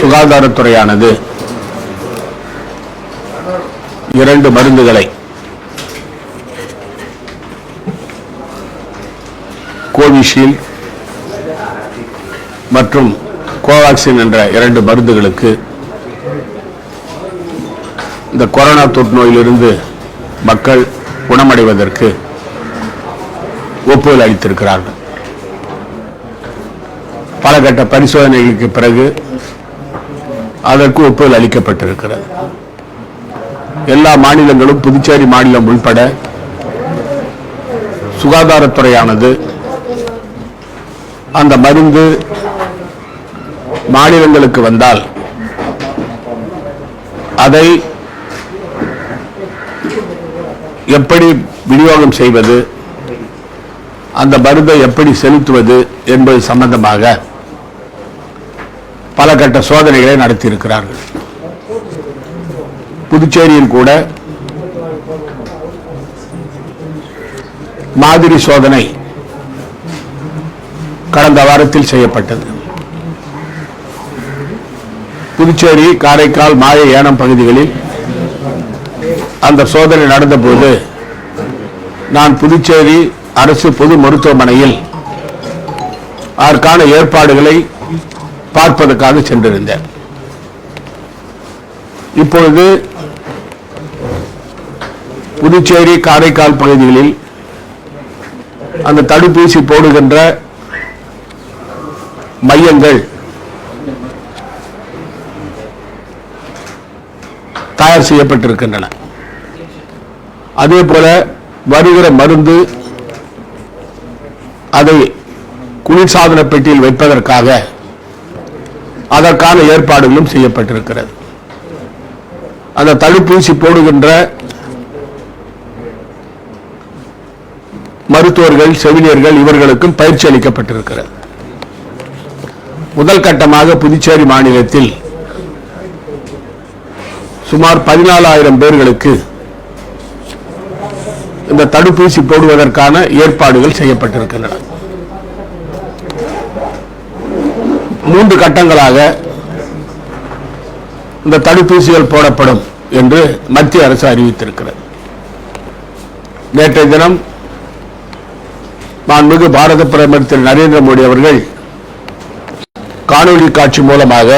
சுகாதாரத்துறையானது. இரண்டு மருந்துகளை. கோவிஷீல்டு மற்றும் கோவாக்சின் என்ற இரண்டு மருந்துகளுக்கு இந்த கொரோனா தொற்று நோயிலிருந்து மக்கள் குணமடைவதற்கு ஒப்புதல் அளித்திருக்கிறார்கள். பல கட்ட பரிசோதனைகளுக்கு பிறகு அதற்கு ஒப்புதல் அளிக்கப்பட்டிருக்கிறது. எல்லா மாநிலங்களும் புதுச்சேரி மாநிலம் உள்பட சுகாதாரத்துறையானது அந்த மருந்து மாநிலங்களுக்கு வந்தால் அதை எப்படி விநியோகம் செய்வது அந்த மருந்தை எப்படி செலுத்துவது என்பது சம்பந்தமாக பல கட்ட சோதனைகளை நடத்தியிருக்கிறார்கள். புதுச்சேரியில் கூட மாதிரி சோதனை கடந்த வாரத்தில் செய்யப்பட்டது. புதுச்சேரி காரைக்கால் மாய ஏனம் பகுதிகளில் அந்த சோதனை நடந்தபோது நான் புதுச்சேரி அரசு பொது மருத்துவமனையில் அதற்கான ஏற்பாடுகளை பார்ப்பதற்காக சென்றிருந்தேன். இப்பொழுது புதுச்சேரி காரைக்கால் பகுதிகளில் அந்த தடுப்பூசி போடுகின்ற மையங்கள் தயார் செய்யப்பட்டிருக்கின்றன. அதே போல வருகிற மருந்து அதை குளிர்சாதன பெட்டியில் வைப்பதற்காக அதற்கான ஏற்பாடுகளும் செய்யப்பட்டிருக்கிறது. அந்த தடுப்பூசி போடுகின்ற மருத்துவர்கள் செவிலியர்கள் இவர்களுக்கும் பயிற்சி அளிக்கப்பட்டிருக்கிறது. முதல் கட்டமாக புதுச்சேரி மாநிலத்தில் சுமார் பதினாலாயிரம் பேர்களுக்கு இந்த தடுப்பூசி போடுவதற்கான ஏற்பாடுகள் செய்யப்பட்டிருக்கின்றன. மூன்று கட்டங்களாக இந்த தடுப்பூசிகள் போடப்படும் என்று மத்திய அரசு அறிவித்திருக்கிறது. நேற்றைய தினம் மாண்புமிகு பாரத பிரதமர் திரு நரேந்திர மோடி அவர்கள் காணொளி காட்சி மூலமாக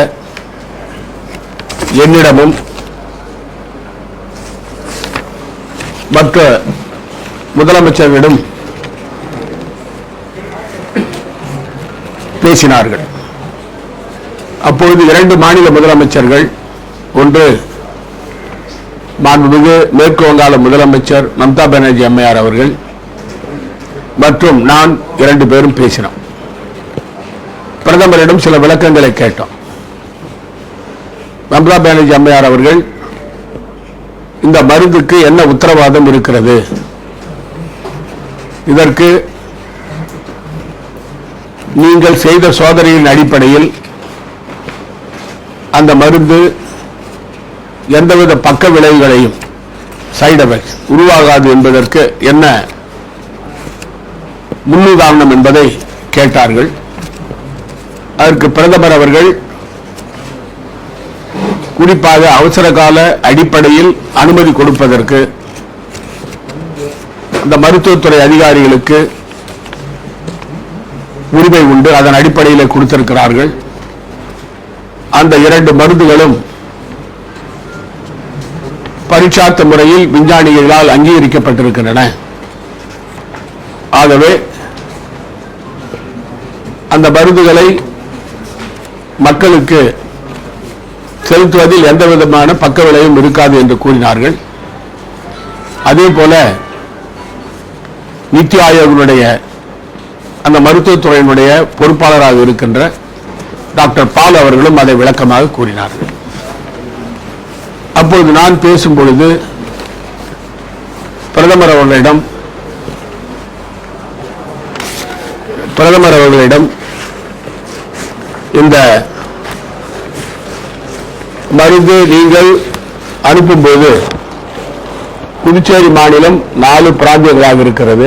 என்னிடமும் மற்ற முதலமைச்சர்களிடம் பேசினார்கள். அப்பொழுது இரண்டு மாநில முதலமைச்சர்கள் ஒன்று மாண்புமிகு மேற்கு வங்காள முதலமைச்சர் மம்தா பானர்ஜி அம்மையார் அவர்கள் மற்றும் நான் இரண்டு பேரும் பேசினோம். பிரதமரிடம் சில விளக்கங்களை கேட்டோம். மம்தா பானர்ஜி அம்மையார் அவர்கள் இந்த மருந்துக்கு என்ன உத்தரவாதம் இருக்கிறது? இதற்கு நீங்கள் செய்த சோதனையின் அடிப்படையில் அந்த மருந்து எந்தவித பக்க விளைவுகளையும் சைடு எஃபெக்ட்ஸ் உருவாகாது என்பதற்கு என்ன முன்னுதாரணம் என்பதை கேட்டார்கள். அதற்கு பிரதமர் அவர்கள் குறிப்பாக அவசர கால அடிப்படையில் அனுமதி கொடுப்பதற்கு அந்த மருத்துவத்துறை அதிகாரிகளுக்கு உரிமை உண்டு. அதன் அடிப்படையில் கொடுத்திருக்கிறார்கள். அந்த இரண்டு மருந்துகளும் பரீட்சார்த்த முறையில் விஞ்ஞானிகளால் அங்கீகரிக்கப்பட்டிருக்கின்றன. ஆகவே அந்த மருந்துகளை மக்களுக்கு செலுத்துவதில் எந்த விதமான பக்க விளைவும் இருக்காது என்று கூறினார்கள். அதே போல நித்தி ஆயோகனுடைய அந்த மருத்துவத்துறையினுடைய பொறுப்பாளராக இருக்கின்ற டாக்டர் பால் அவர்களும் அதை விளக்கமாக கூறினார்கள் அப்பொழுது நான் பேசும் பொழுது பிரதமர் அவர்களிடம் பிரதமர் அவர்களிடம் இந்த மருந்து நீங்கள் அனுப்பும்போது புதுச்சேரி மாநிலம் நாலு பிராந்தியங்களாக இருக்கிறது.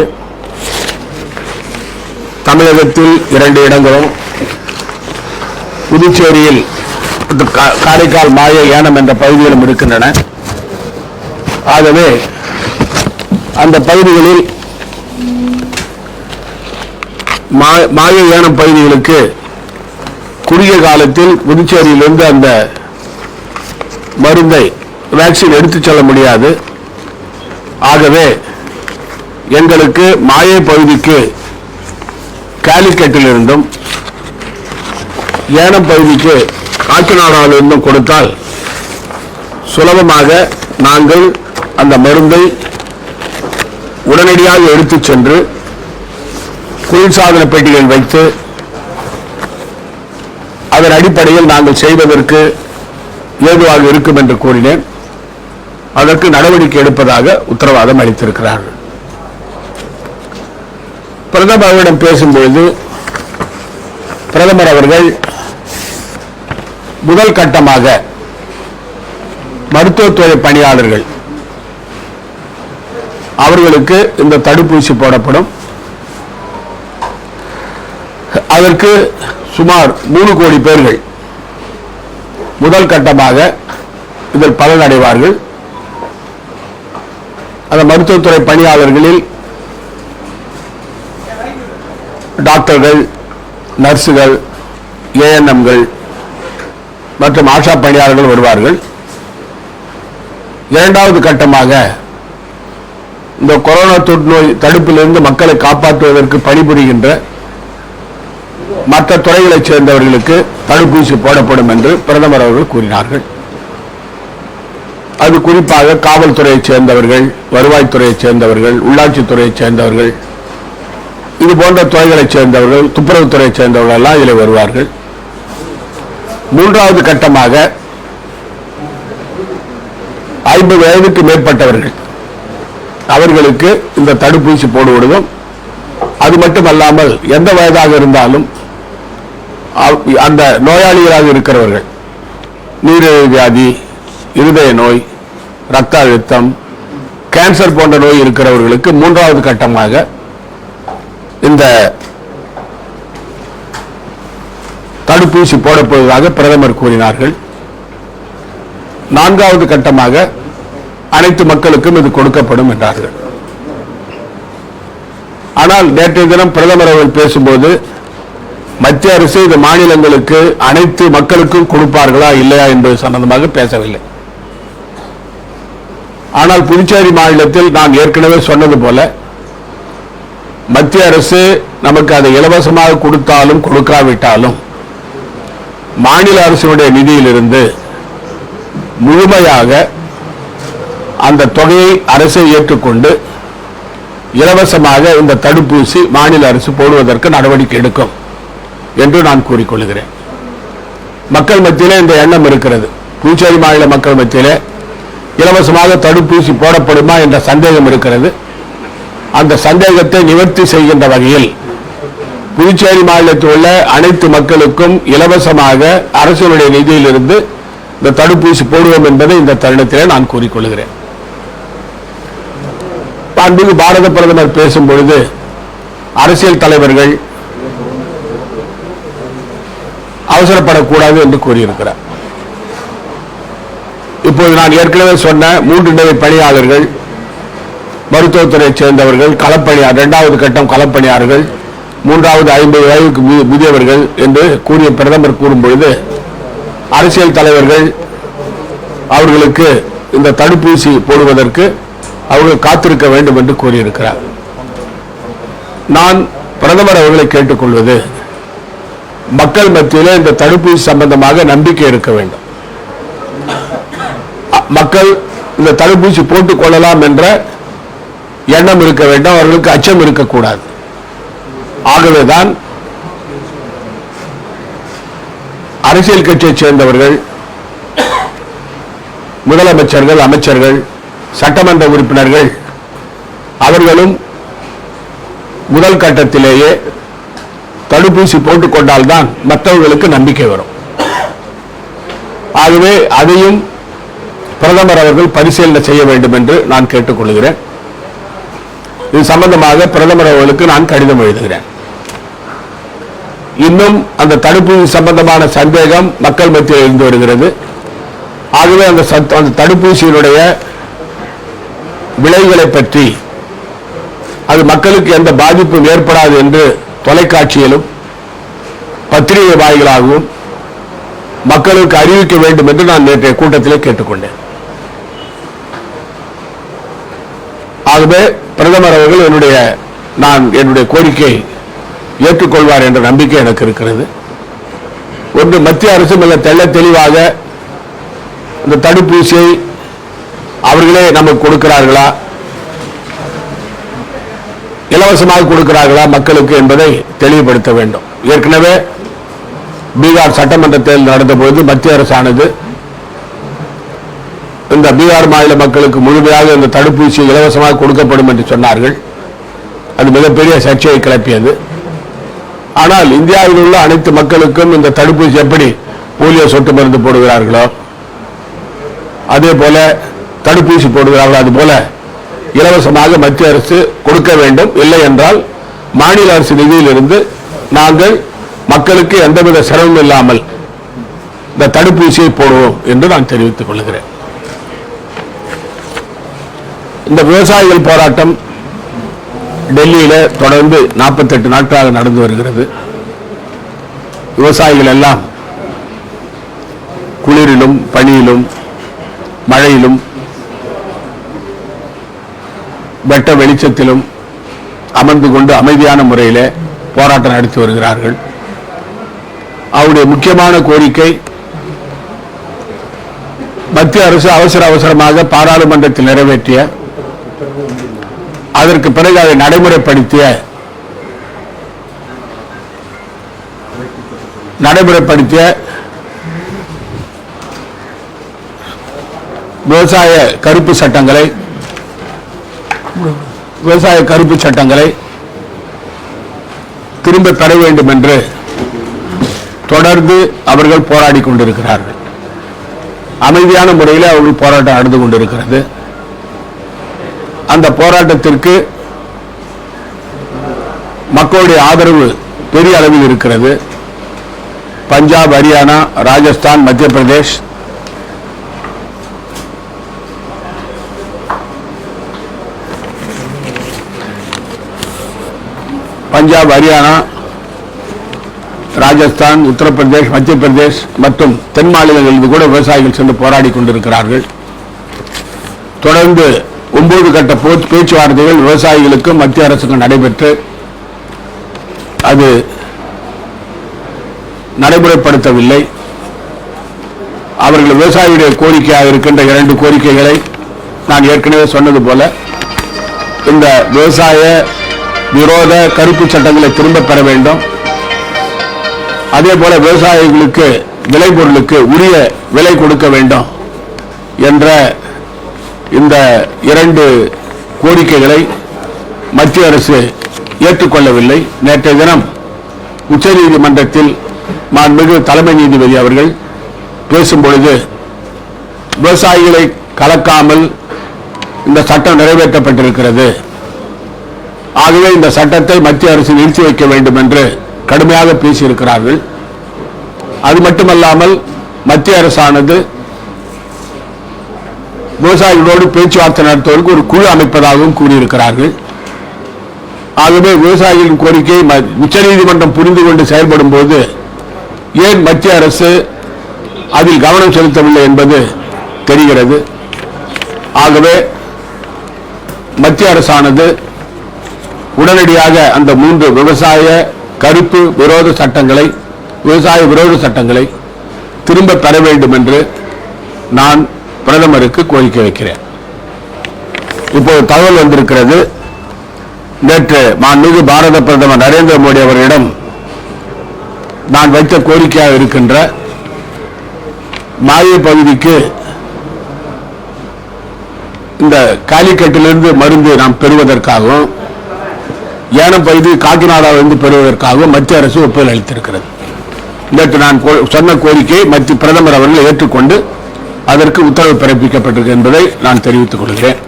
தமிழகத்தில் இரண்டு இடங்களும் புதுச்சேரியில் காரைக்கால் மாய ஏனம் என்ற பகுதிகளும் இருக்கின்றன. ஆகவே அந்த பகுதிகளில் மாய ஏனம் பகுதிகளுக்கு குறுகிய காலத்தில் புதுச்சேரியிலிருந்து அந்த மருந்தை வேக்சின் எடுத்துச் செல்ல முடியாது. ஆகவே எங்களுக்கு மாயே பகுதிக்கு காலிக்கட்டிலிருந்தும் ஏனம் பகுதிக்கு காக்கிநாடாவிலிருந்தும் கொடுத்தால் சுலபமாக நாங்கள் அந்த மருந்தை உடனடியாக எடுத்துச் சென்று குளிர்சாதன பெட்டிகள் வைத்து அதன் அடிப்படையில் நாங்கள் செய்வதற்கு ஏதுவாக இருக்கும் என்று கூறினேன். அதற்கு நடவடிக்கை எடுப்பதாக உத்தரவாதம் அளித்திருக்கிறார்கள். பிரதமரிடம் பேசும்பொழுது பிரதமர் அவர்கள் முதல் கட்டமாக மருத்துவத்துறை பணியாளர்கள் அவர்களுக்கு இந்த தடுப்பூசி போடப்படும். அதற்கு சுமார் மூணு கோடி பேர்கள் முதல் கட்டமாக இதில் பலனடைவார்கள். அந்த மருத்துவத்துறை பணியாளர்களில் டாக்டர்கள் நர்ஸுகள் ஏஎன்எம்கள் மற்றும் ஆஷா பணியாளர்கள் வருவார்கள். இரண்டாவது கட்டமாக இந்த கொரோனா தொற்றுநோய் தடுப்பிலிருந்து மக்களை காப்பாற்றுவதற்கு பணிபுரிகின்ற மற்ற துறைகளைச் சேர்ந்தவர்களுக்கு தடுப்பூசி போடப்படும் என்று பிரதமர் அவர்கள் கூறினார்கள். அது குறிப்பாக காவல்துறையைச் சேர்ந்தவர்கள் வருவாய்த்துறையைச் சேர்ந்தவர்கள் உள்ளாட்சித்துறையைச் சேர்ந்தவர்கள் இது போன்ற துறைகளைச் சேர்ந்தவர்கள் துப்புரவுத்துறையைச் சேர்ந்தவர்கள் எல்லாம் இதில் வருவார்கள். மூன்றாவது கட்டமாக ஐம்பது வயதுக்கு மேற்பட்டவர்கள் அவர்களுக்கு இந்த தடுப்பூசி போடுவதும் அது மட்டுமல்லாமல் எந்த வயதாக இருந்தாலும் அந்த நோயாளிகளாக இருக்கிறவர்கள் நீரிழிவு வியாதி இருதய நோய் ரத்த அழுத்தம் கேன்சர் போன்ற நோய் இருக்கிறவர்களுக்கு மூன்றாவது கட்டமாக இந்த தடுப்பூசி போடப்படுவதாக பிரதமர் கூறினார்கள். நான்காவது கட்டமாக அனைத்து மக்களுக்கும் இது கொடுக்கப்படும் என்றார்கள். ஆனால் நேற்றைய தினம் பிரதமர் அவர்கள் பேசும்போது மத்திய அரசு இது மாநிலங்களுக்கு அனைத்து மக்களுக்கும் கொடுப்பார்களா இல்லையா என்பது சம்பந்தமாக பேசவில்லை. ஆனால் புதுச்சேரி மாநிலத்தில் நான் ஏற்கனவே சொன்னது போல மத்திய அரசு நமக்கு அதை இலவசமாக கொடுத்தாலும் கொடுக்காவிட்டாலும் மாநில அரசினுடைய நிதியிலிருந்து முழுமையாக அந்த தொகையை அரசை ஏற்றுக்கொண்டு இலவசமாக இந்த தடுப்பூசி மாநில அரசு போடுவதற்கு நடவடிக்கை எடுக்கும் என்று நான் கூறிக்கொள்கிறேன். மக்கள் மத்தியில் இந்த எண்ணம் இருக்கிறது. புதுச்சேரி மாநில மக்கள் மத்தியிலே இலவசமாக தடுப்பூசி போடப்படுமா என்ற சந்தேகம் இருக்கிறது. அந்த சந்தேகத்தை நிவர்த்தி செய்கின்ற வகையில் புதுச்சேரி மாநிலத்தில் உள்ள அனைத்து மக்களுக்கும் இலவசமாக அரசினுடைய நிதியிலிருந்து இந்த தடுப்பூசி போடுவோம் என்பதை இந்த தருணத்திலே நான் கூறிக்கொள்கிறேன். மாண்புமிகு பாரத பிரதமர் பேசும் பொழுது அரசியல் தலைவர்கள் அவசரப்படக்கூடாது என்று கூறியிருக்கிறார். இப்போது நான் ஏற்கனவே சொன்ன மூன்று நிலை பணியாளர்கள் மருத்துவத்துறையைச் சேர்ந்தவர்கள் களப்பணியார் இரண்டாவது கட்டம் களப்பணியாளர்கள் மூன்றாவது ஐம்பது வயதுக்கு முதியவர்கள் என்று கூறிய பிரதமர் கூறும் பொழுது அரசியல் தலைவர்கள் அவர்களுக்கு இந்த தடுப்பூசி போடுவதற்கு அவர்கள் காத்திருக்க வேண்டும் என்று கூறியிருக்கிறார். நான் பிரதமர் அவர்களை கேட்டுக்கொள்வது மக்கள் மத்தியிலே இந்த தடுப்பூசி சம்பந்தமாக நம்பிக்கை இருக்க வேண்டும். மக்கள் இந்த தடுப்பூசி போட்டுக் கொள்ளலாம் என்ற எண்ணம் இருக்க வேண்டும் அவர்களுக்கு அச்சம் இருக்கக்கூடாது. ஆகவேதான் அரசியல் கட்சியைச் சேர்ந்தவர்கள் முதலமைச்சர்கள் அமைச்சர்கள் சட்டமன்ற உறுப்பினர்கள் அவர்களும் முதல் கட்டத்திலேயே தடுப்பூசி போட்டுக்கொண்டால்தான் மற்றவர்களுக்கு நம்பிக்கை வரும். ஆகவே அதையும் பிரதமர் அவர்கள் பரிசீலனை செய்ய வேண்டும் என்று நான் கேட்டுக்கொள்கிறேன். இது சம்பந்தமாக பிரதமர் அவர்களுக்கு நான் கடிதம் எழுதுகிறேன். இன்னும் அந்த தடுப்பூசி சம்பந்தமான சந்தேகம் மக்கள் மத்தியில் இருந்து வருகிறது. ஆகவே அந்த சத்- அந்த தடுப்பூசியினுடைய விளைவுகளை பற்றி அது மக்களுக்கு எந்த பாதிப்பும் ஏற்படாது என்று தொலைக்காட்சியிலும் பத்திரிகை வாயிலாகவும் மக்களுக்கு அறிவிக்க வேண்டும் என்று நான் நேற்றைய கூட்டத்திலே கேட்டுக்கொண்டேன். ஆகவே பிரதமர் அவர்கள் என்னுடைய நான் என்னுடைய கோரிக்கை ஏற்றுக்கொள்வார் என்ற நம்பிக்கை எனக்கு இருக்கிறது. ஒன்று மத்திய அரசு மிக தெள்ள தெளிவாக இந்த தடுப்பூசியை அவர்களே நமக்கு கொடுக்கிறார்களா? இலவசமாக கொடுக்கிறார்களா மக்களுக்கு என்பதை தெளிவுபடுத்த வேண்டும். ஏற்கனவே பீகார் சட்டமன்ற தேர்தல் நடந்தபோது மத்திய அரசானது இந்த பீகார் மாநில மக்களுக்கு முழுமையாக இந்த தடுப்பூசி இலவசமாக கொடுக்கப்படும் என்று சொன்னார்கள். அது மிகப்பெரிய சர்ச்சையை கிளப்பியது. ஆனால் இந்தியாவில் உள்ள அனைத்து மக்களுக்கும் இந்த தடுப்பூசி எப்படி போலியோ சொட்டு மருந்து போடுகிறார்களோ அதே போல தடுப்பூசி போடுகிறார்களோ அது போல இலவசமாக மத்திய அரசு கொடுக்க வேண்டும். இல்லை என்றால் மாநில அரசு நிதியிலிருந்து நாங்கள் மக்களுக்கு எந்தவித சிரமம் இல்லாமல் இந்த தடுப்பூசியை போடுவோம் என்று நான் தெரிவித்துக் கொள்கிறேன். இந்த விவசாயிகள் போராட்டம் டெல்லியில் தொடர்ந்து 48 நாட்களாக நடந்து வருகிறது. விவசாயிகள் எல்லாம் குளிரிலும் பனியிலும் மழையிலும் வெட்ட வெளிச்சத்திலும் அமர்ந்து கொண்டு அமைதியான முறையில் போராட்டம் நடத்தி வருகிறார்கள். அவருடைய முக்கியமான கோரிக்கை மத்திய அரசு அவசர அவசரமாக பாராளுமன்றத்தில் நிறைவேற்றிய அதற்கு பிறகு அதை நடைமுறைப்படுத்திய நடைமுறைப்படுத்திய விவசாய கருப்பு சட்டங்களை விவசாய கருப்பு சட்டங்களை திரும்ப பெற வேண்டும் என்று தொடர்ந்து அவர்கள் போராடி கொண்டிருக்கிறார்கள். அமைதியான முறையில் அவர்கள் போராட்டம் நடந்து கொண்டிருக்கிறது. அந்த போராட்டத்திற்கு மக்களுடைய ஆதரவு பெரிய அளவில் இருக்கிறது. பஞ்சாப் ஹரியானா ராஜஸ்தான் மத்திய பிரதேஷ். பஞ்சாப் ஹரியானா ராஜஸ்தான் உத்தரப்பிரதேஷ் மத்திய பிரதேஷ் மற்றும் தென் மாநிலங்களில் கூட விவசாயிகள் சென்று போராடி கொண்டிருக்கிறார்கள். தொடர்ந்து ஒன்பது கட்ட போ- பேச்சுவார்த்தைகள் விவசாயிகளுக்கும் மத்திய அரசுக்கும் நடைபெற்று அது நடைமுறைப்படுத்தவில்லை. அவர்கள் விவசாயியுடைய கோரிக்கையாக இருக்கின்ற இரண்டு கோரிக்கைகளை நான் ஏற்கனவே சொன்னது போல இந்த விவசாய விரோத கருப்பு சட்டங்களை திரும்ப பெற வேண்டும். அதே போல விவசாயிகளுக்கு விளைபொருளுக்கு உரிய விலை கொடுக்க வேண்டும் என்ற இந்த இரண்டு கோரிக்கைகளை மத்திய அரசு ஏற்றுக்கொள்ளவில்லை. நேற்றைய தினம் உச்சநீதிமன்றத்தில் மாண்புமிகு தலைமை நீதிபதி அவர்கள் பேசும்பொழுது விவசாயிகளை கலக்காமல் இந்த சட்டம் நிறைவேற்றப்பட்டிருக்கிறது. ஆகவே இந்த சட்டத்தை மத்திய அரசு நிறுத்தி வைக்க வேண்டும் என்று கடுமையாக பேசியிருக்கிறார்கள். அது மட்டுமல்லாமல் மத்திய அரசானது விவசாயிகளோடு பேச்சுவார்த்தை நடத்துவதற்கு ஒரு குழு அமைப்பதாகவும் கூறியிருக்கிறார்கள். ஆகவே விவசாயிகளின் கோரிக்கை ம- உச்சநீதிமன்றம் புரிந்து கொண்டு செயல்படும் போது ஏன் மத்திய அரசு அதில் கவனம் செலுத்தவில்லை என்பது தெரிகிறது. ஆகவே மத்திய அரசானது உடனடியாக அந்த மூன்று விவசாய கருப்பு விரோத சட்டங்களை விவசாய விரோத சட்டங்களை திரும்ப பெற வேண்டும் என்று நான் பிரதமருக்கு கோரிக்கை வைக்கிறேன். இப்போது தகவல் வந்திருக்கிறது. நேற்று மாண்புமிகு பாரத பிரதமர் நரேந்திர மோடி அவர்களிடம் நான் வைத்த கோரிக்கையாக இருக்கின்ற மாய பகுதிக்கு இந்த காலிக்கட்டிலிருந்து மருந்து நாம் பெறுவதற்காகவும் ஏனம் பகுதி காக்கிநாடாவிலிருந்து பெறுவதற்காகவும் மத்திய அரசு ஒப்புதல் அளித்திருக்கிறது. நேற்று நான் கோ- சொன்ன கோரிக்கையை மத்திய பிரதமர் அவர்கள் ஏற்றுக்கொண்டு அதற்கு உத்தரவு பிறப்பிக்கப்பட்டிருக்கு என்பதை நான் தெரிவித்துக் கொள்கிறேன்.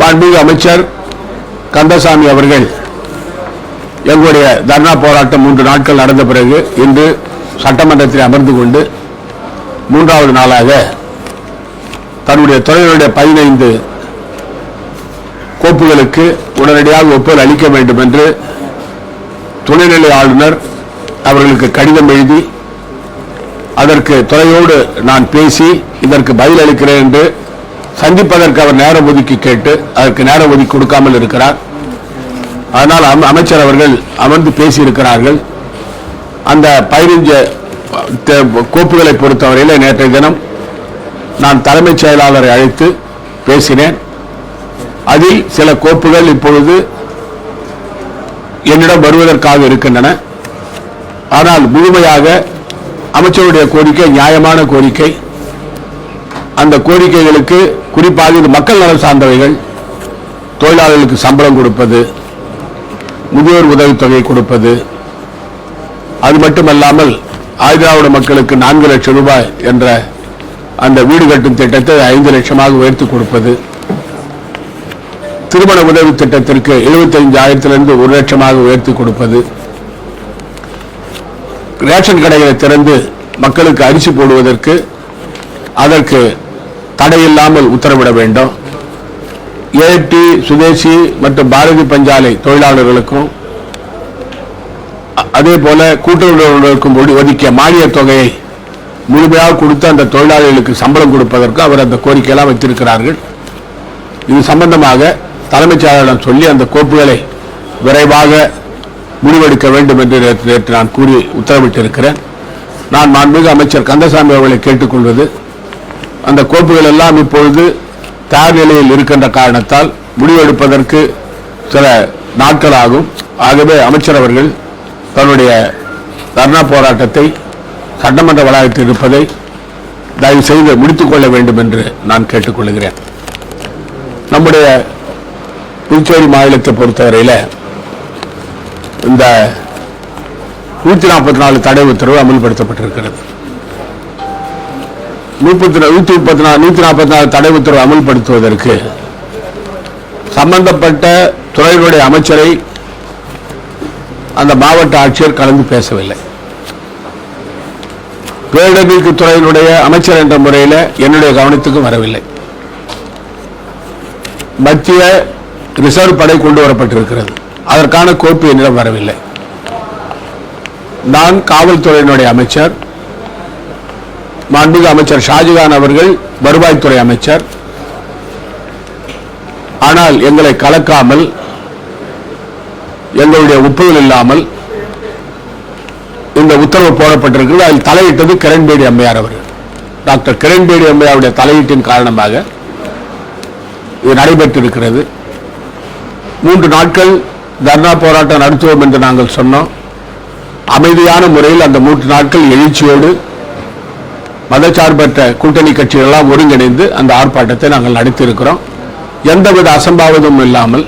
மாண்புமிகு அமைச்சர் கந்தசாமி அவர்கள் எங்களுடைய தர்ணா போராட்டம் மூன்று நாட்கள் நடந்த பிறகு இன்று சட்டமன்றத்தில் அமர்ந்து கொண்டு மூன்றாவது நாளாக தன்னுடைய துறையினுடைய பதினைந்து கோப்புகளுக்கு உடனடியாக ஒப்புதல் அளிக்க வேண்டும் என்று துணைநிலை ஆளுநர் அவர்களுக்கு கடிதம் எழுதி அதற்கு துறையோடு நான் பேசி இதற்கு பதில் அளிக்கிறேன் என்று சந்திப்பதற்கு அவர் நேரம் ஒதுக்கி கேட்டு அதற்கு நேரம் ஒதுக்கி கொடுக்காமல் இருக்கிறார். அதனால் அமைச்சர் அவர்கள் அமர்ந்து பேசியிருக்கிறார்கள். அந்த பதினைஞ்சு தே- கோப்புகளை பொறுத்தவரையில் நேற்றைய தினம் நான் தலைமைச் செயலாளரை அழைத்து பேசினேன். அதில் சில கோப்புகள் இப்பொழுது என்னிடம் வருவதற்காக இருக்கின்றன. ஆனால் முழுமையாக அமைச்சருடைய கோரிக்கை நியாயமான கோரிக்கை. அந்த கோரிக்கைகளுக்கு குறிப்பாக இது மக்கள் நலம் சார்ந்தவைகள் தொழிலாளர்களுக்கு சம்பளம் கொடுப்பது முதியோர் உதவித்தொகை கொடுப்பது. அது மட்டுமல்லாமல் ஆயுதாவிட மக்களுக்கு நான்கு லட்சம் ரூபாய் என்ற அந்த வீடு கட்டும் திட்டத்தை ஐந்து லட்சமாக உயர்த்தி கொடுப்பது. திருமண உதவி திட்டத்திற்கு எழுபத்தி ஆயிரத்திலிருந்து ஒரு லட்சமாக உயர்த்தி கொடுப்பது. ரேஷன் கடைகளை திறந்து மக்களுக்கு அரிசி போடுவதற்கு அதற்கு தடையில்லாமல் உத்தரவிட வேண்டும். ஏடி சுதேசி மற்றும் பாரதி பஞ்சாலை தொழிலாளர்களுக்கும் அதே போல கூட்டுறவுகளுக்கும் ஒடி- ஒதுக்கிய மானிய தொகையை முழுமையாக கொடுத்து அந்த தொழிலாளிகளுக்கு சம்பளம் கொடுப்பதற்கு அவர் அந்த கோரிக்கையெல்லாம் வைத்திருக்கிறார்கள். இது சம்பந்தமாக தலைமைச் செயலாளரிடம் சொல்லி அந்த கோப்புகளை விரைவாக முடிவெடுக்க வேண்டும் என்று நேற்று நேற்று நான் கூறி உத்தரவிட்டிருக்கிறேன். நான் மாண்புமிகு அமைச்சர் கந்தசாமி அவர்களை கேட்டுக்கொள்வது அந்த கோப்புகள் எல்லாம் இப்பொழுது தயார் நிலையில் இருக்கின்ற காரணத்தால் முடிவெடுப்பதற்கு சில நாட்கள் ஆகும் ஆகவே அமைச்சர் அவர்கள் தன்னுடைய தர்ணா போராட்டத்தை சட்டமன்ற வளாகத்தில் இருப்பதை தயவு செய்து முடித்துக் கொள்ள வேண்டும் என்று நான் கேட்டுக்கொள்கிறேன். நம்முடைய புதுச்சேரி மாநிலத்தை பொறுத்தவரையில் இந்த நூற்றி நாற்பத்தி நாலு தடை உத்தரவு அமல்படுத்தப்பட்டிருக்கிறது. முப்பத்தி நூற்றி முப்பத்தி நாலு நூற்றி நாற்பத்தி நாலு தடை உத்தரவு அமல்படுத்துவதற்கு சம்பந்தப்பட்ட துறைகளுடைய அமைச்சரை அந்த மாவட்ட ஆட்சியர் கலந்து பேசவில்லை. பேரிடர் துறையினுடைய அமைச்சர் என்ற முறையில் என்னுடைய கவனத்துக்கும் வரவில்லை. மத்திய ரிசர்வ் படை கொண்டு வரப்பட்டிருக்கிறது. அதற்கான கோப்பு என்னிடம் வரவில்லை. நான் காவல்துறையினுடைய அமைச்சர் மாண்புமிகு அமைச்சர் ஷாஜகான் அவர்கள் வருவாய்த்துறை அமைச்சர். ஆனால் எங்களை கலக்காமல் எங்களுடைய ஒப்புதல் இல்லாமல் இந்த உத்தரவு போடப்பட்டிருக்கிறது. அதில் தலையிட்டது கிரண்பேடி அம்மையார் அவர்கள். டாக்டர் கிரண்பேடி அம்மையாருடைய தலையீட்டின் காரணமாக இது நடைபெற்றிருக்கிறது. மூன்று நாட்கள் தர்ணா போராட்டம் நடத்துவோம் என்று நாங்கள் சொன்னோம். அமைதியான முறையில் அந்த மூன்று நாட்கள் எழுச்சியோடு மதச்சார்பற்ற கூட்டணி கட்சிகள் எல்லாம் ஒருங்கிணைந்து அந்த ஆர்ப்பாட்டத்தை நாங்கள் நடத்தியிருக்கிறோம் எந்தவித அசம்பாவிதமும் இல்லாமல்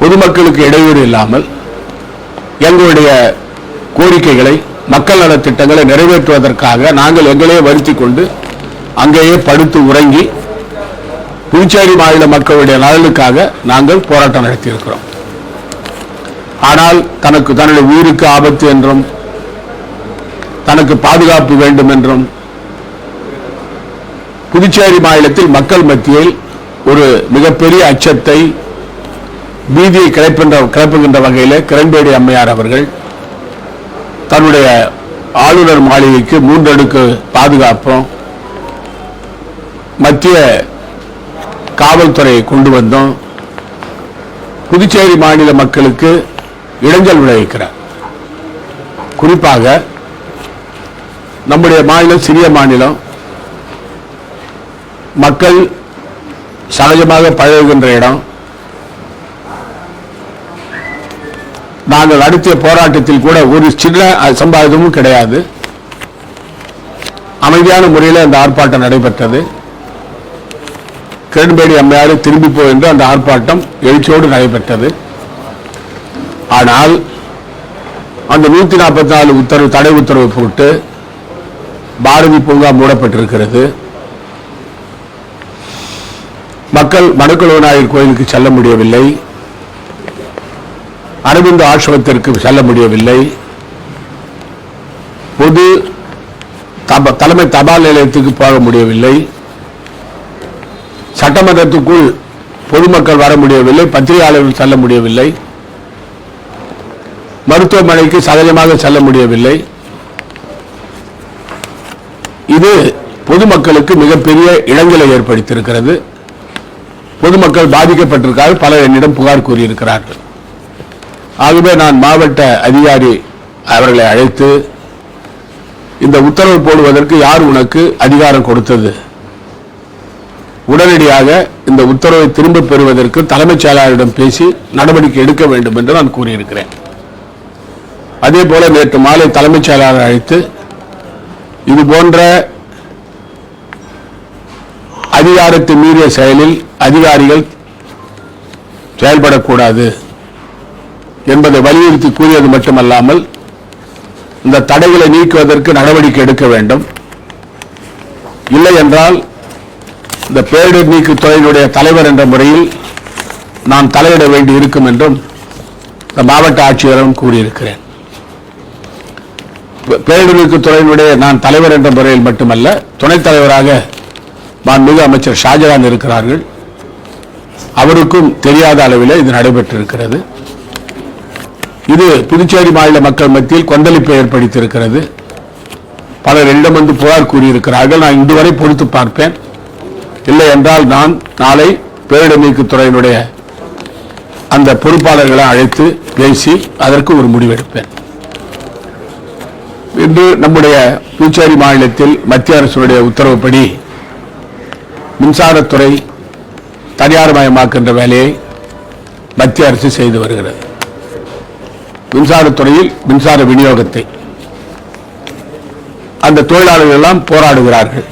பொதுமக்களுக்கு இடையூறு இல்லாமல் எங்களுடைய கோரிக்கைகளை மக்கள் நலத் திட்டங்களை நிறைவேற்றுவதற்காக நாங்கள் எங்களையே வருத்தி கொண்டு அங்கேயே படுத்து உறங்கி புதுச்சேரி மாநில மக்களுடைய நலனுக்காக நாங்கள் போராட்டம் நடத்தியிருக்கிறோம். ஆனால் தனக்கு தன்னுடைய உயிருக்கு ஆபத்து என்றும் தனக்கு பாதுகாப்பு வேண்டும் என்றும் புதுச்சேரி மாநிலத்தில் மக்கள் மத்தியில் ஒரு மிகப்பெரிய அச்சத்தை பீதியை கிளப்புகின்ற கிளப்புகின்ற வகையில் கிரண்பேடி அம்மையார் அவர்கள் தன்னுடைய ஆளுநர் மாளிகைக்கு மூன்றடுக்கு பாதுகாப்பும் மத்திய காவல்துறையை கொண்டு வந்தோம். புதுச்சேரி மாநில மக்களுக்கு இடைஞ்சல் விளைவிக்கிறார். குறிப்பாக நம்முடைய மாநிலம் சிறிய மாநிலம் மக்கள் சகஜமாக பழகுகின்ற இடம். நாங்கள் நடத்திய போராட்டத்தில் கூட ஒரு சின்ன சம்பாதமும் கிடையாது. அமைதியான முறையில் அந்த ஆர்ப்பாட்டம் நடைபெற்றது. கிரண்பேடி அம்மையாடு திரும்பி போ என்று அந்த ஆர்ப்பாட்டம் எழுச்சியோடு நடைபெற்றது. ஆனால் அந்த நூத்தி நாற்பத்தி நாலு உத்தரவு தடை உத்தரவு போட்டு பாரதி பூங்கா மூடப்பட்டிருக்கிறது. மக்கள் மணக்குள விநாயகர் கோயிலுக்கு செல்ல முடியவில்லை. அரவிந்த் ஆசிரமத்திற்கு செல்ல முடியவில்லை. பொது தப- தலைமை தபால் நிலையத்துக்கு போக முடியவில்லை. சட்டமன்றத்துக்குள் பொதுமக்கள் வர முடியவில்லை. பத்திரிகையாளர்கள் செல்ல முடியவில்லை. மருத்துவமனைக்கு சகஜமாக செல்ல முடியவில்லை. இது பொதுமக்களுக்கு மிகப்பெரிய இளங்கலை ஏற்படுத்தியிருக்கிறது. பொதுமக்கள் பாதிக்கப்பட்டிருக்கார்கள் பலர் என்னிடம் புகார் கூறியிருக்கிறார்கள். ஆகவே நான் மாவட்ட அதிகாரி அவர்களை அழைத்து இந்த உத்தரவு போடுவதற்கு யார் உனக்கு அதிகாரம் கொடுத்தது? உடனடியாக இந்த உத்தரவை திரும்பப் பெறுவதற்கு தலைமைச் செயலாளரிடம் பேசி நடவடிக்கை எடுக்க வேண்டும் என்று நான் கூறியிருக்கிறேன். அதே போல நேற்று மாலை தலைமைச் செயலாளர் அழைத்து இது போன்ற அதிகாரத்தை மீறிய செயலில் அதிகாரிகள் செயல்படக்கூடாது என்பதை வலியுறுத்தி கூறியது மட்டுமல்லாமல் இந்த தடைகளை நீக்குவதற்கு நடவடிக்கை எடுக்க வேண்டும். இல்லை என்றால் இந்த பேரிடர் நீக்கு துறையினுடைய தலைவர் என்ற முறையில் நான் தலையிட வேண்டி இருக்கும் என்றும் இந்த மாவட்ட ஆட்சியரும் கூறியிருக்கிறேன். பே- துறையினுடைய நான் தலைவர் என்ற முறையில் மட்டுமல்ல துணைத் தலைவராக மாண்புமிகு அமைச்சர் ஷாஜகான் இருக்கிறார்கள். அவருக்கும் தெரியாத அளவில் இது நடைபெற்றிருக்கிறது. இது புதுச்சேரி மாநில மக்கள் மத்தியில் கொந்தளிப்பை ஏற்படுத்தியிருக்கிறது. பலர் என்னிடம் வந்து புகார் கூறியிருக்கிறார்கள். நான் இன்று வரை பொறுத்து பார்ப்பேன். இல்லை என்றால் நான் நாளை பேரிடர் துறையினுடைய அந்த பொறுப்பாளர்களை அழைத்து பேசி அதற்கு ஒரு முடிவெடுப்பேன். இன்று நம்முடைய புதுச்சேரி மாநிலத்தில் மத்திய அரசுடைய உத்தரவுப்படி மின்சாரத்துறை தனியார்மயமாக்கின்ற வேலையை மத்திய அரசு செய்து வருகிறது. மின்சாரத்துறையில் மின்சார விநியோகத்தை அந்த தொழிலாளர்கள் எல்லாம் போராடுகிறார்கள்.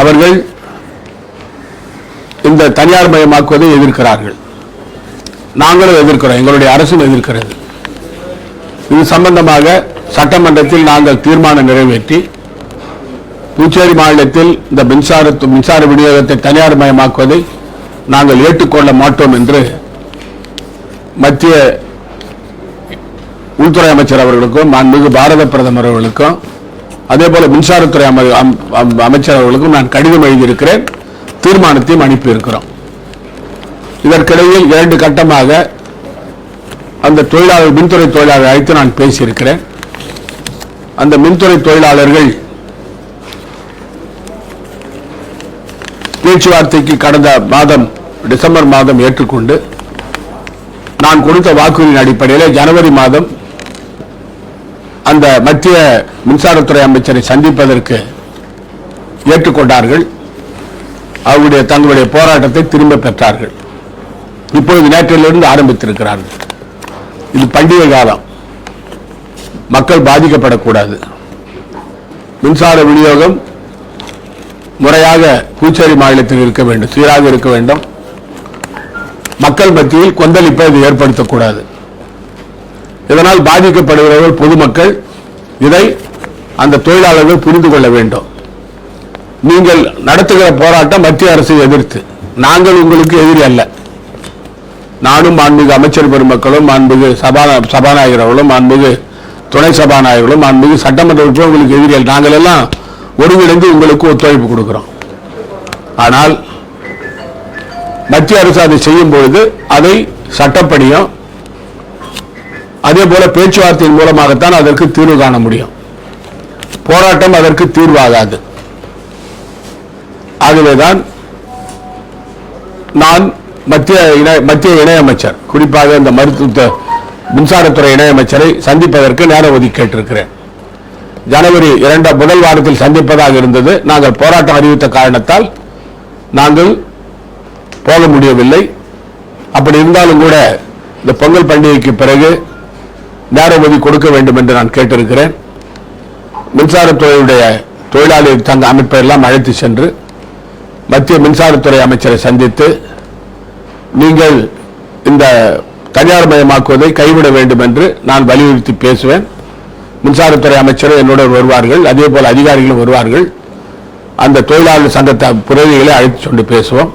அவர்கள் இந்த தனியார் மயமாக்குவதை எதிர்க்கிறார்கள். நாங்களும் எதிர்க்கிறோம் எங்களுடைய அரசும் எதிர்க்கிறது. இது சம்பந்தமாக சட்டமன்றத்தில் நாங்கள் தீர்மானம் நிறைவேற்றி புதுச்சேரி மாநிலத்தில் இந்த மின்சார மின்சார விநியோகத்தை தனியார் மயமாக்குவதை நாங்கள் ஏற்றுக்கொள்ள மாட்டோம் என்று மத்திய உள்துறை அமைச்சர் அவர்களுக்கும் மாண்புமிகு பாரத பிரதமர் அவர்களுக்கும் அதே போல மின்சாரத்துறை அமைச்சர் அவர்களுக்கும் நான் கடிதம் எழுதியிருக்கிறேன். தீர்மானத்தையும் அனுப்பியிருக்கிறோம். இதற்கிடையில் இரண்டு கட்டமாக அந்த தொழிலாளர் மின்துறை தொழிலாளர் அழைத்து நான் பேசியிருக்கிறேன். அந்த மின்துறை தொழிலாளர்கள் பேச்சுவார்த்தைக்கு கடந்த மாதம் டிசம்பர் மாதம் ஏற்றுக்கொண்டு நான் கொடுத்த வாக்குறுதியின் அடிப்படையில் ஜனவரி மாதம் அந்த மத்திய மின்சாரத்துறை அமைச்சரை சந்திப்பதற்கு ஏற்றுக்கொண்டார்கள். அவருடைய தங்களுடைய போராட்டத்தை திரும்ப பெற்றார்கள். இப்பொழுது நேற்றிலிருந்து ஆரம்பித்திருக்கிறார்கள். இது பண்டிகை காலம். மக்கள் பாதிக்கப்படக்கூடாது. மின்சார விநியோகம் முறையாக பூச்சேரி மாநிலத்தில் இருக்க வேண்டும் சீராக இருக்க வேண்டும். மக்கள் மத்தியில் கொந்தளிப்பை இது ஏற்படுத்தக்கூடாது. இதனால் பாதிக்கப்படுகிறவர்கள் பொதுமக்கள் இதை அந்த தொழிலாளர்கள் புரிந்து கொள்ள வேண்டும். நீங்கள் நடத்துகிற போராட்டம் மத்திய அரசை எதிர்த்து. நாங்கள் உங்களுக்கு எதிரி அல்ல. நானும் மாண்புமிகு அமைச்சர் பெருமக்களும் மாண்புமிகு சபா சபாநாயகர் அவர்களும் மாண்புமிகு துணை சபாநாயகர்களும் மாண்புமிகு சட்டமன்ற உறுப்பினர்களுக்கு உங்களுக்கு நாங்கள் எல்லாம் ஒருங்கிணைந்து உங்களுக்கு ஒத்துழைப்பு கொடுக்கிறோம். ஆனால் மத்திய அரசு அதை செய்யும் பொழுது அதை சட்டப்படியும் அதே போல பேச்சுவார்த்தையின் மூலமாகத்தான் அதற்கு தீர்வு காண முடியும். போராட்டம் அதற்கு தீர்வாகாது. ஆகவேதான் நான் மத்திய இணை மத்திய இணையமைச்சர் குறிப்பாக இந்த மருத்துவ மின்சாரத்துறை இணையமைச்சரை சந்திப்பதற்கு நேரம் ஒதுக்கி கேட்டிருக்கிறேன். ஜனவரி இரண்டாம் முதல் வாரத்தில் சந்திப்பதாக இருந்தது. நாங்கள் போராட்டம் அறிவித்த காரணத்தால் நாங்கள் போக முடியவில்லை. அப்படி இருந்தாலும் கூட இந்த பொங்கல் பண்டிகைக்கு பிறகு நேரம் ஒதுக்கி கொடுக்க வேண்டும் என்று நான் கேட்டிருக்கிறேன். மின்சாரத்துறையுடைய தொழிலாளி சங்க அமைப்பை எல்லாம் அழைத்து சென்று மத்திய மின்சாரத்துறை அமைச்சரை சந்தித்து நீங்கள் இந்த தனியார் மயமாக்குவதை கைவிட வேண்டும் என்று நான் வலியுறுத்தி பேசுவேன். மின்சாரத்துறை அமைச்சரும் என்னுடன் வருவார்கள். அதே போல அதிகாரிகளும் வருவார்கள். அந்த தொழிலாளர் சங்கத்தை பிரதிகளை அழைத்து கொண்டு பேசுவோம்.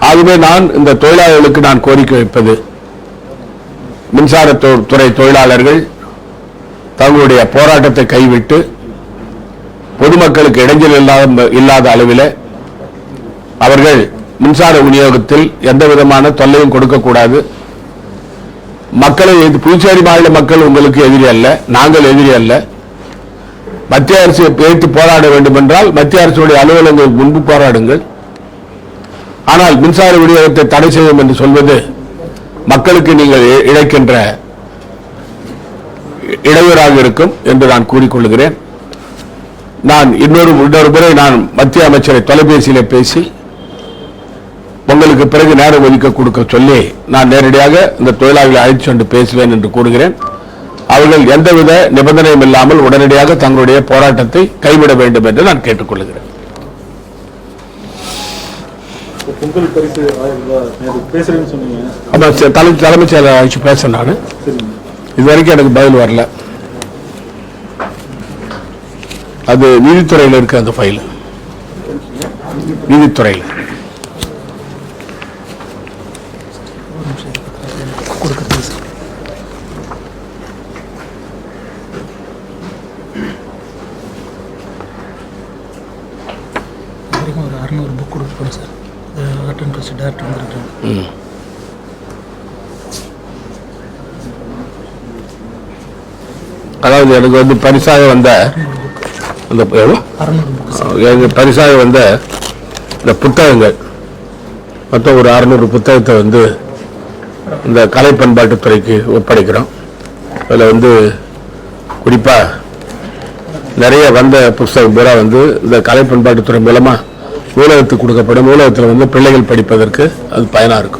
ஆகவே நான் இந்த தொழிலாளர்களுக்கு நான் கோரிக்கை வைப்பது மின்சார தொ- துறை தொழிலாளர்கள் தங்களுடைய போராட்டத்தை கைவிட்டு பொதுமக்களுக்கு இடைஞ்சல் இல்லாத இல்லாத அளவில் அவர்கள் மின்சார விநியோகத்தில் எந்த விதமான தொல்லையும் கொடுக்கக்கூடாது. மக்களை புதுச்சேரி மாநில மக்கள் உங்களுக்கு எதிரி அல்ல நாங்கள் எதிரி அல்ல. மத்திய அரசு எதிர்த்து போராட வேண்டும் என்றால் மத்திய அரசுடைய அலுவலகங்கள் முன்பு போராடுங்கள். ஆனால் மின்சார விநியோகத்தை தடை செய்யும் என்று சொல்வது மக்களுக்கு நீங்கள் இழைக்கின்ற இடையூறாக இருக்கும் என்று நான் கூறிக்கொள்கிறேன். நான் இன்னொரு இன்னொரு முறை நான் மத்திய அமைச்சரை தொலைபேசியில் பேசி உங்களுக்கு பிறகு நேரம் ஒதுக்க கொடுக்க சொல்லி நான் நேரடியாக இந்த தொழிலாளர்களை அழைத்து சென்று பேசுவேன் என்று கூறுகிறேன். அவர்கள் எந்தவித நிபந்தனையும் இல்லாமல் உடனடியாக தங்களுடைய போராட்டத்தை கைவிட வேண்டும் என்று நான் கேட்டுக்கொள்கிறேன். இப்போ பொங்கல் பரிசு ஆயிரம் ரூபாய் நேற்று பேசுறேன்னு சொன்னீங்க. ஆமா, சரி, தலை தலைமைச் செயலர் அழைச்சு பேச நான். சரிங்க. இது வரைக்கும் எனக்கு பதில் வரல. அது நீதித்துறையில் இருக்கு அந்த ஃபைல் நீதித்துறையில் வரைக்கும் ஒரு அறநூறு புக் கொடுக்குறோம் சார் அட்டன் ப்ளஸ் டேரக்டர் வந்துருக்காங்க அதாவது எனக்கு வந்து பரிசாக வந்த அந்த எனக்கு பரிசாக வந்த இந்த புத்தகங்கள். மொத்தம் ஒரு அறுநூறு புத்தகத்தை வந்து இந்த கலை பண்பாட்டுத்துறைக்கு ஒப்படைக்கிறோம். அதில் வந்து குறிப்பாக நிறைய வந்த புஸ்தகம் பூரா வந்து இந்த கலை பண்பாட்டுத்துறை மூலமாக நூலகத்துக்கு கொடுக்கப்படும். நூலகத்தில் வந்து பிள்ளைகள் படிப்பதற்கு அது பயனாக இருக்கும்.